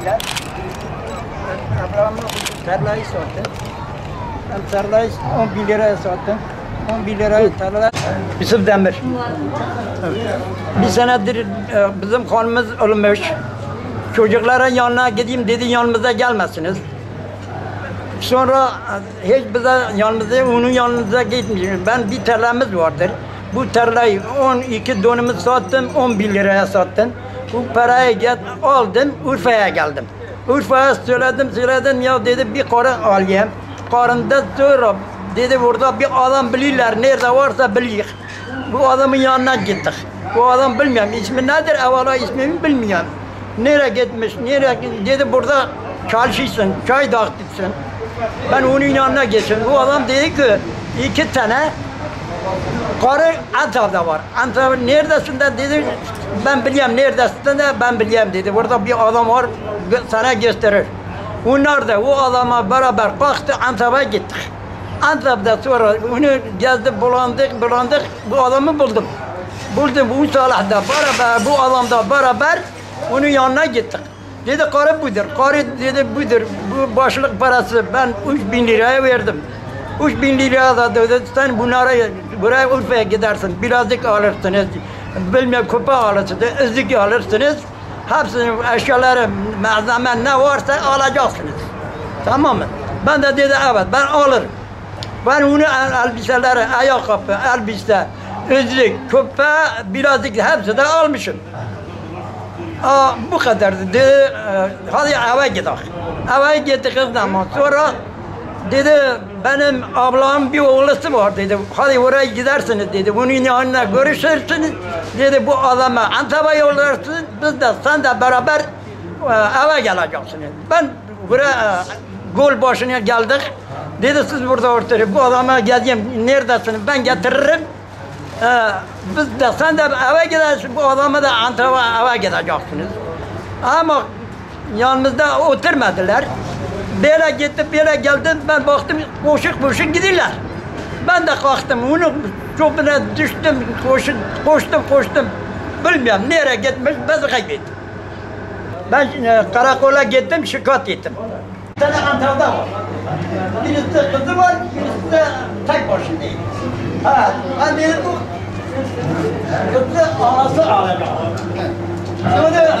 geldiler. Ablamı tarlayı sattım. Ben tarlayı 10 bin liraya sattım. 10 bin liraya tarla. Yusuf Demir. Bir senedir e, bizim kanımız olmuş. Çocukların yanına gideyim dedi yanımıza gelmezsiniz. Sonra e, hiç bize yanımıza, onun yanımıza gitmiyor. Ben bir tarlamız vardır. Bu tarlayı 12 donumu sattım, 10 bin liraya sattım. Bu parayı get, aldım, Urfa'ya geldim. Urfa'ya söyledim, söyledim ya dedi bir karı alayım. Karında sonra dedi burada bir adam bilirler, nerede varsa bilir. Bu adamın yanına gittik. Bu adam bilmiyorum, ismi nedir, evvela ismini bilmiyorum. Nereye gitmiş, nereye dedi burada çalışırsın, çay dağıtırsın. Ben onun yanına geçtim. Bu adam dedi ki iki tane karı Antep'de var. Antep neredesin de dedi ben biliyorum neredesin de ben biliyorum dedi. Burada bir adam var sana gösterir. Onlar da o adama beraber kalktı Antep'e gittik. Antep'te sonra onu gezdik bulandık bulandık bu adamı buldum. Buldum bu Salah'da beraber bu adamda beraber onun yanına gittik. Dedi karı budur. Karı dedi budur. Bu başlık parası ben 3000 liraya verdim. 3000 liraya da dedi sen bunları buraya Urfa'ya gidersin. Birazcık alırsınız. Bilmem kupa alırsınız. Üzük alırsınız. Hepsini eşyaları malzeme ne varsa alacaksınız. Tamam mı? Ben de dedi evet ben alırım. Ben onu el- elbiseleri, ayakkabı, elbise, özlük, küpe, birazcık hepsi de almışım. Aa, bu kadar dedi. Ee, Hadi eve gidelim. Eve gittik zaman sonra dedi benim ablamın bir oğlusu var dedi. Hadi oraya gidersiniz dedi. Bunun yanına görüşürsünüz. Dedi bu adama Antep'e yollarsınız. Biz de sen de beraber e, eve geleceksiniz. Ben buraya e, gol başına geldik. Dedi siz burada oturun. Bu adama geleyim. Neredesiniz? Ben getiririm. Ee, biz de sen de eve gidersin, bu adamı da Antep'e eve gideceksiniz. Ama yanımızda oturmadılar. Böyle gittim, böyle geldim, ben baktım koşuk koşuk gidiyorlar. Ben de kalktım, onu çöpüne düştüm, koştum, koştum, koştum. Bilmiyorum nereye gitmiş, ben kaybettim. Ben e, karakola gittim, şikayet ettim. Bir tane Antep'de var. Birisi kızı var, birisi de tek başındayım. Ha, ben dedim bu kızı anası alacak. Sonra